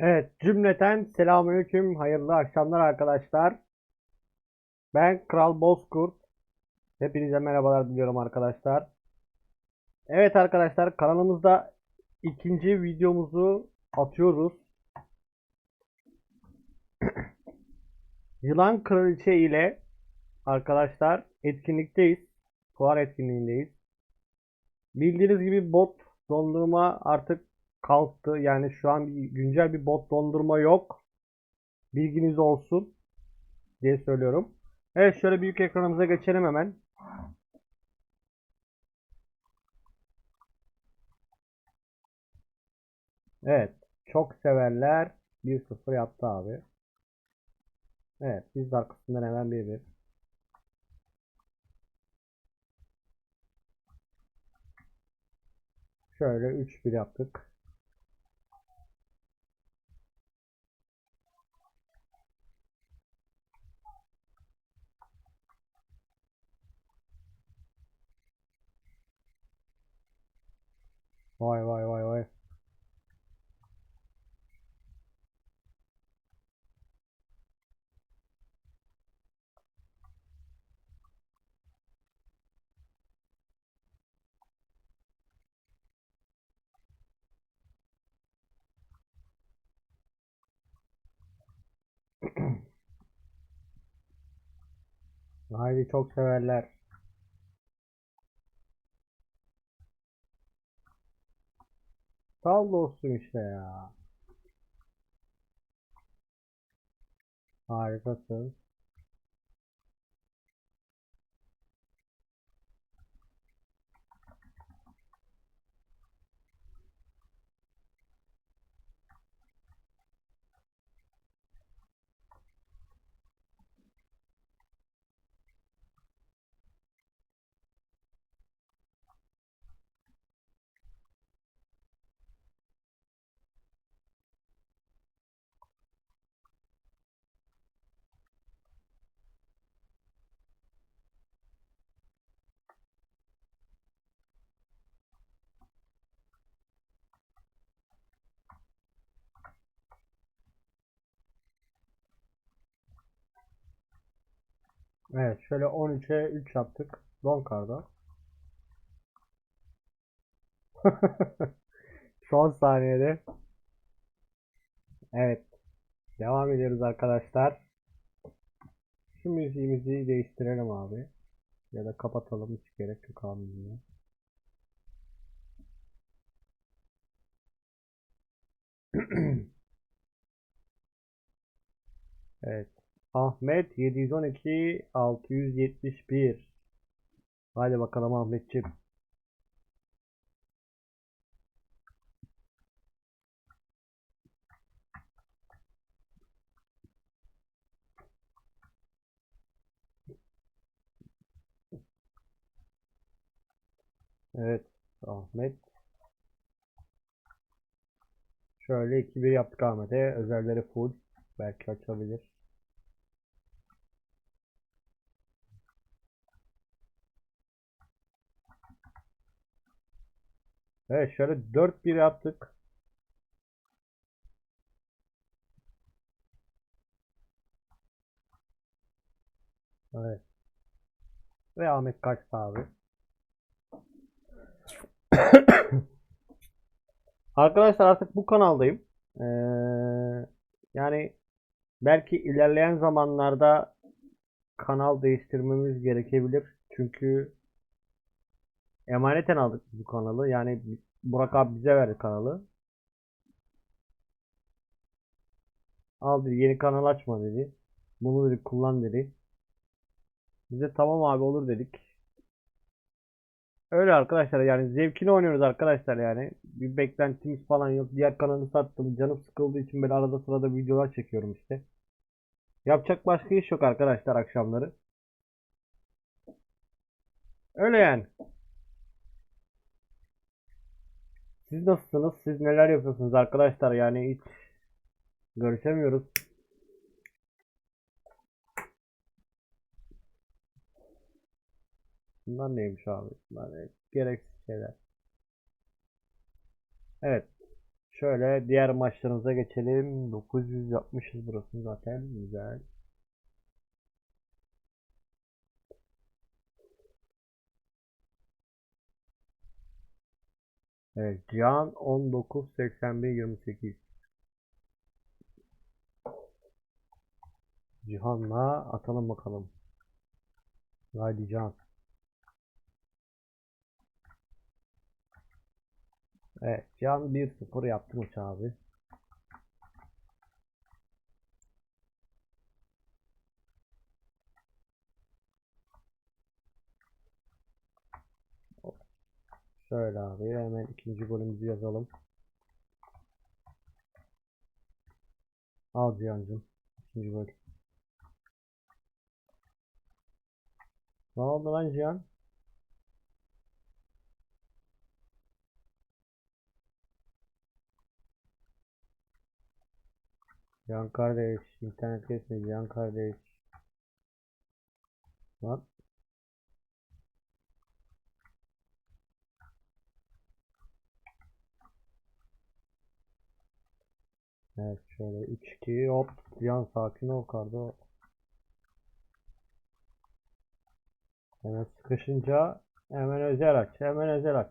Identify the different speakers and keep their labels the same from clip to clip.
Speaker 1: Evet, cümleten selamünaleyküm, hayırlı akşamlar arkadaşlar. Ben Kral Bozkurt. Hepinize merhabalar diliyorum arkadaşlar. Evet arkadaşlar, kanalımızda ikinci videomuzu atıyoruz. Yılan Kraliçe ile arkadaşlar etkinlikteyiz. Fuar etkinliğindeyiz. Bildiğiniz gibi bot dondurma artık kalktı. Yani şu an bir, güncel bir bot dondurma yok. Bilginiz olsun diye söylüyorum. Evet şöyle büyük ekranımıza geçelim hemen. Evet. Çok severler. 1-0 yaptı abi. Evet. Biz de arkasından hemen 1-1. Şöyle 3-1 yaptık. Vay vay vay vay. Haydi çok severler. Sağ olsun işte ya. Harikasın. Evet şöyle 13'e 3 yaptık. Don karda. Son saniyede. Evet. Devam ediyoruz arkadaşlar. Şu müziğimizi değiştirelim abi. Ya da kapatalım hiç gerek yok abi. müziğe. Evet. Ahmet 712 671. Hadi bakalım Ahmetciğim. Evet. Ahmet. Şöyle 2-1 yaptık Ahmet'e. Özelleri full. Belki açabilir. Evet şöyle 4-1 yaptık. Evet. Ve Ahmet kaçtı abi. Arkadaşlar artık bu kanaldayım. Ee, yani belki ilerleyen zamanlarda kanal değiştirmemiz gerekebilir. Çünkü emaneten aldık bu kanalı. Yani Burak abi bize verdi kanalı. Al dedi yeni kanal açma dedi. Bunu dedi kullan dedi. Biz de tamam abi olur dedik. Öyle arkadaşlar yani zevkini oynuyoruz arkadaşlar yani. Bir beklentimiz falan yok. Diğer kanalı sattım. Canım sıkıldığı için böyle arada sırada videolar çekiyorum işte. Yapacak başka iş yok arkadaşlar akşamları. Öyle yani. Siz nasılsınız? Siz neler yapıyorsunuz arkadaşlar? Yani hiç görüşemiyoruz. Bunlar neymiş abi? Bunlar ne? gereksiz şeyler. Evet. Şöyle diğer maçlarımıza geçelim. 900 yapmışız burası zaten. Güzel. Evet, Cihan 19 81 28. Cihan'la atalım bakalım. Haydi Cihan. Evet, Cihan 1-0 yaptı maç abi. Şöyle abi hemen ikinci golümüzü yazalım. Al Cihan'cım. İkinci gol. Ne oldu lan Cihan? Cihan kardeş, internet kesme Cihan kardeş. Lan. Evet şöyle 3-2 hop Cihan sakin ol kardo. Hemen sıkışınca hemen özel aç. Hemen özel aç.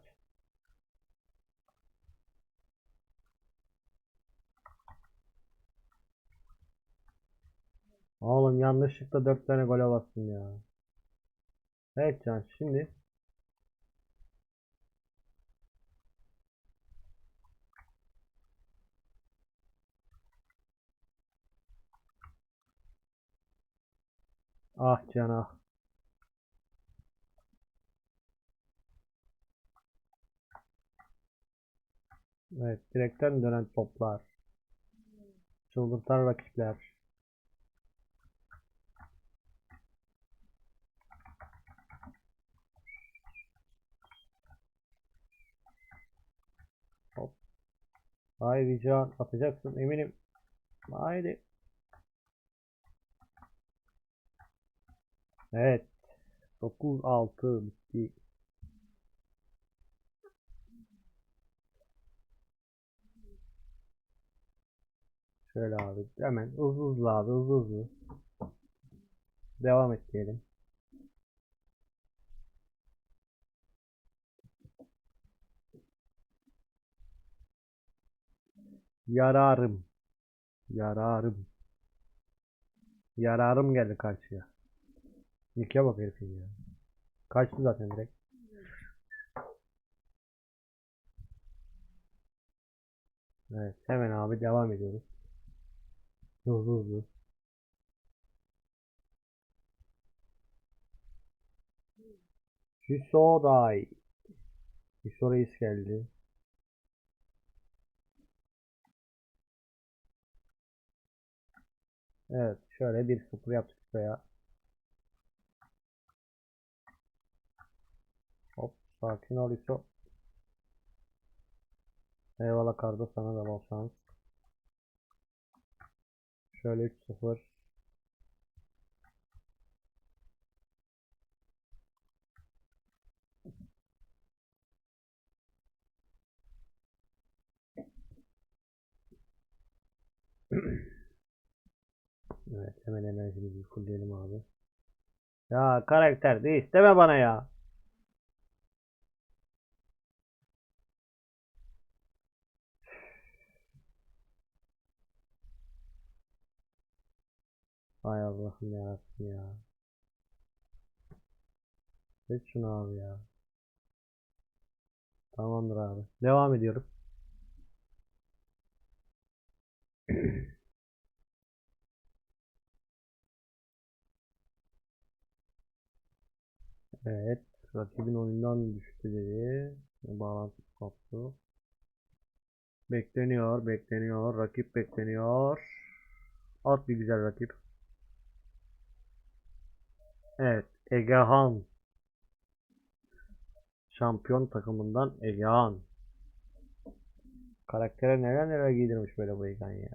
Speaker 1: Oğlum yanlışlıkla 4 tane gole bastım ya. Evet Can şimdi Ah Can ah. Evet direkten dönen toplar. Çıldırtan rakipler. Hop. Haydi Can atacaksın eminim. Haydi. Evet. 9-6 bitti. Şöyle abi hemen hızlı hızlı abi hızlı hızlı. Devam et diyelim. Yararım. Yararım. Yararım geldi karşıya. Nick'e bak herifin ya. Kaçtı zaten direkt. Evet hemen abi devam ediyoruz. Hızlı hızlı. Hüsoday. Hüso Reis geldi. Evet şöyle 1-0 yaptık buraya. Hop sakin ol Hüso. Eyvallah Kardo sana da bol şans. Şöyle 3-0. Evet hemen enerjimizi fullleyelim abi. Ya karakter de isteme bana ya. Hay Allah'ım ya ya. Geç şunu abi ya. Tamamdır abi. Devam ediyorum. Evet. Rakibin oyundan düştü dedi. Bağlantı koptu. Bekleniyor, bekleniyor. Rakip bekleniyor. At bir güzel rakip. Evet, Egehan. Şampiyon takımından Egehan. Karaktere neler neler giydirmiş böyle bu Egehan ya.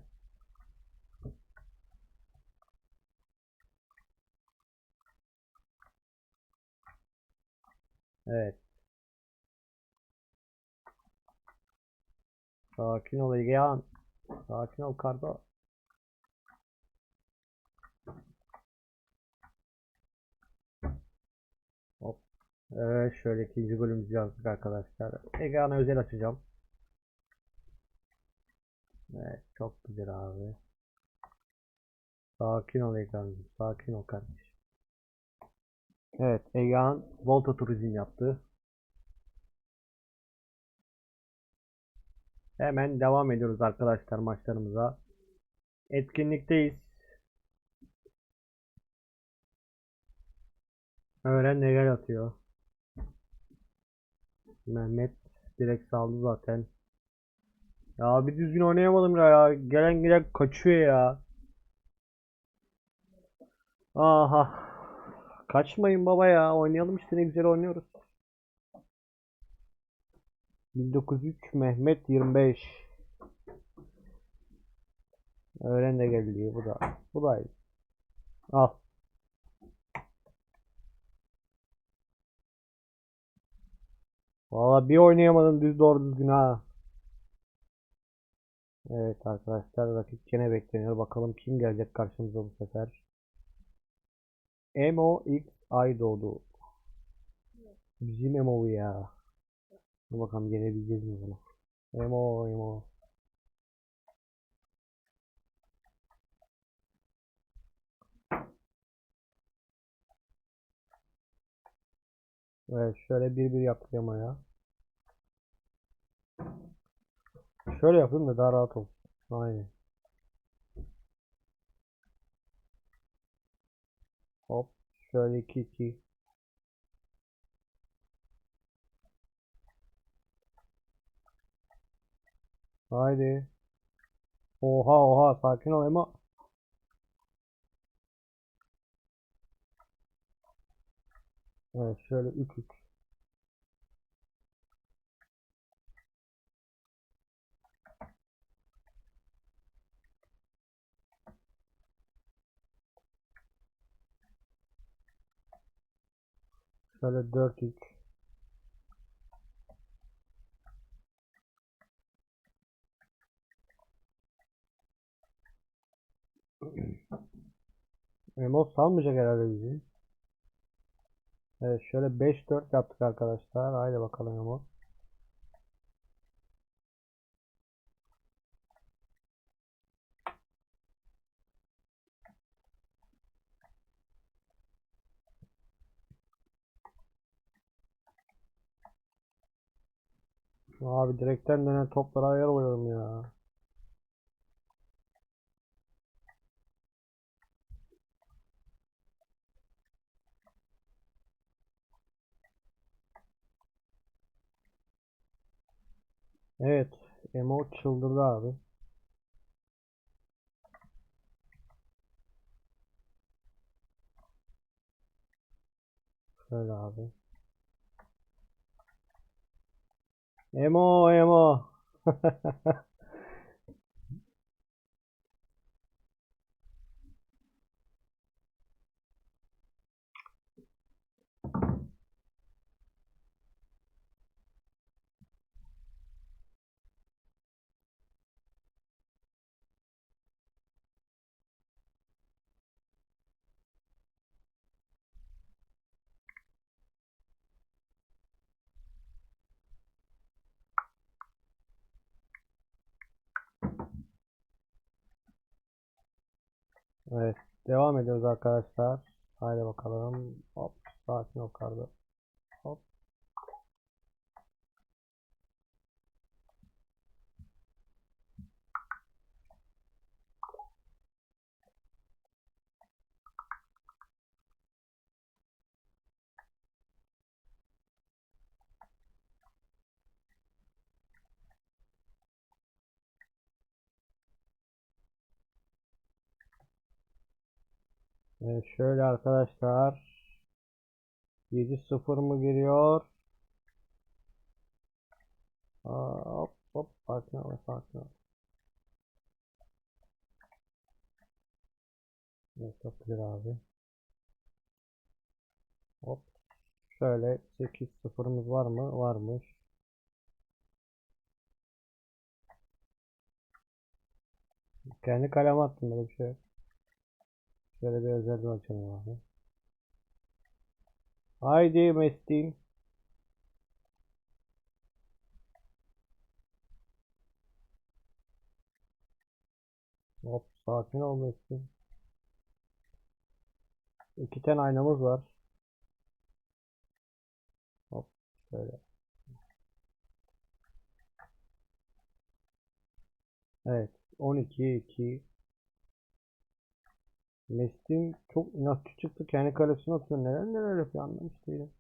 Speaker 1: Evet. Sakin ol Egehan. Sakin ol Kardo. Hop. Evet şöyle ikinci golümüzü yazdık arkadaşlar. Egehan'a özel açacağım. Evet çok güzel abi. Sakin ol Egehan'cığım. Sakin ol kardeşim. Evet Egehan Volta Turizm yaptı. Hemen devam ediyoruz arkadaşlar maçlarımıza. Etkinlikteyiz. Öğren neler atıyor. Mehmet direkt saldı zaten. Ya bir düzgün oynayamadım ya. Gelen giden kaçıyor ya. Aha. Kaçmayın baba ya. Oynayalım işte ne güzel oynuyoruz. 1903 Mehmet 25 Öğren de geliyor bu da. Bu da iyi. Al. Valla bir oynayamadım düz doğru düzgün ha. Evet arkadaşlar rakip gene bekleniyor. Bakalım kim gelecek karşımıza bu sefer. Emo X Ay doğdu. Bizim Emo ya. Dur bakalım gelebileceğiz mi bunu? Emo Emo. Evet şöyle bir bir yaptık ama ya. Şöyle yapayım da daha rahat olsun. Aynen. Hop. Şöyle 2 2. Haydi. Oha oha sakin ol Emo. Evet şöyle 3 3. Şöyle 4 3. Emo salmayacak herhalde bizi. Evet şöyle 5-4 yaptık arkadaşlar. Haydi bakalım Emo. Abi direkten dönen toplara ayar oluyorum ya. Evet. Emo çıldırdı abi. Şöyle abi. Emo Emo. Evet. Devam ediyoruz arkadaşlar. Haydi bakalım. Hop. Sakin ol kardeşim. Hop. Evet şöyle arkadaşlar 7-0 mı giriyor? Aa, hop hop sakin ol sakin ol. Çok güzel abi. Hop. Şöyle 8-0'ımız var mı? Varmış. Kendi kaleme attım böyle bir şey. Şöyle bir özelden açalım abi. Haydi Mestin. Hop sakin ol Mestin. İki tane aynamız var. Hop şöyle. Evet 12 2 Mestin çok inatçı çıktı. Kendi kalesine atıyor. Neden neler yapıyor anlamış değilim.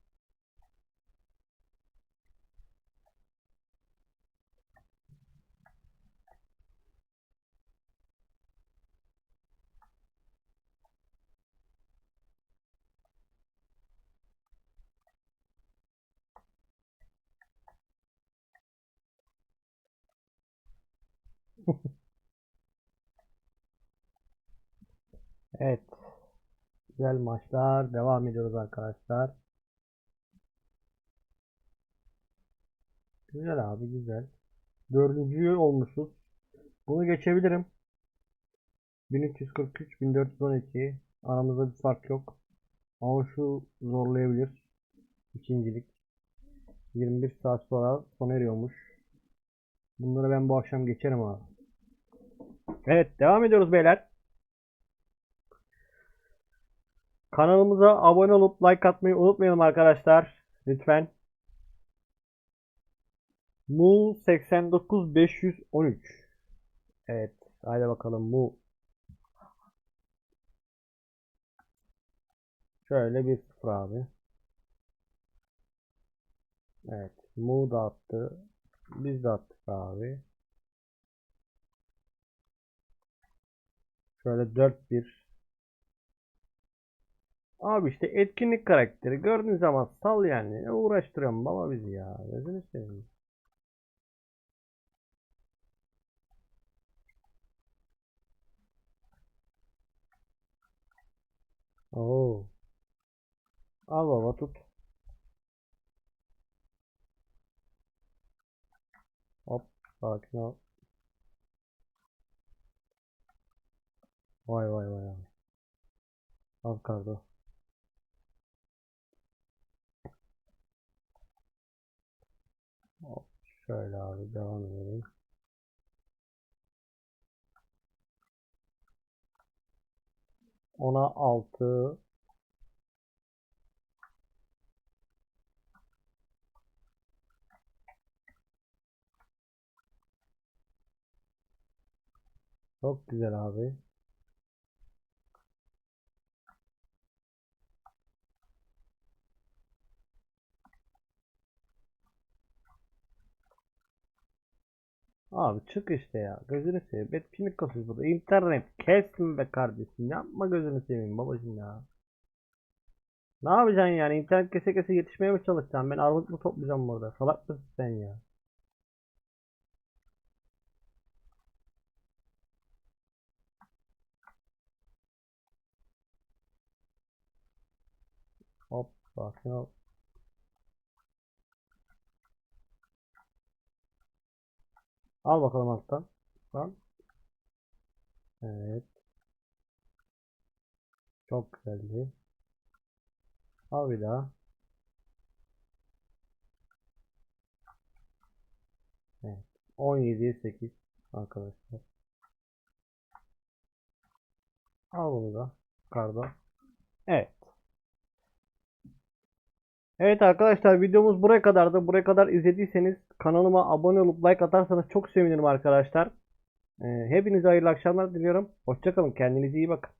Speaker 1: Evet. Güzel maçlar. Devam ediyoruz arkadaşlar. Güzel abi güzel. Dördüncü olmuşuz. Bunu geçebilirim. 1343, 1412. Aramızda bir fark yok. Ama şu zorlayabilir. İkincilik. 21 saat sonra sona eriyormuş. Bunları ben bu akşam geçerim abi. Evet devam ediyoruz beyler. Kanalımıza abone olup like atmayı unutmayalım arkadaşlar. Lütfen. Mu 89513. Evet. Haydi bakalım Mu. Şöyle bir sıfır abi. Evet. Mu da attı. Biz de attık abi. Şöyle 4-1. Abi işte etkinlik karakteri gördüğün zaman sal yani. Ne uğraştırıyorsun baba bizi ya. Gözünü seveyim. Oo. Al baba tut. Hop sakin ol. Vay vay vay. Al kardo. Şöyle abi devam edelim. Ona altı. Çok güzel abi. Abi çık işte ya. Gözünü seveyim. Etkinlik kasıyoruz burada. İnternet kesme be kardeşim. Yapma gözünü seveyim babacım ya. Ne yapacaksın yani? İnternet kese kese yetişmeye mi çalışacaksın? Ben armut mu toplayacağım burada? Salak mısın sen ya? Hop sakin. Al bakalım alttan. Lan. Evet. Çok güzeldi. Al bir daha. Evet. 17'ye 8 arkadaşlar. Al bunu da. Karda. Evet. Evet arkadaşlar videomuz buraya kadardı. Buraya kadar izlediyseniz kanalıma abone olup like atarsanız çok sevinirim arkadaşlar. Ee, hepinize hayırlı akşamlar diliyorum. Hoşçakalın. Kendinize iyi bakın.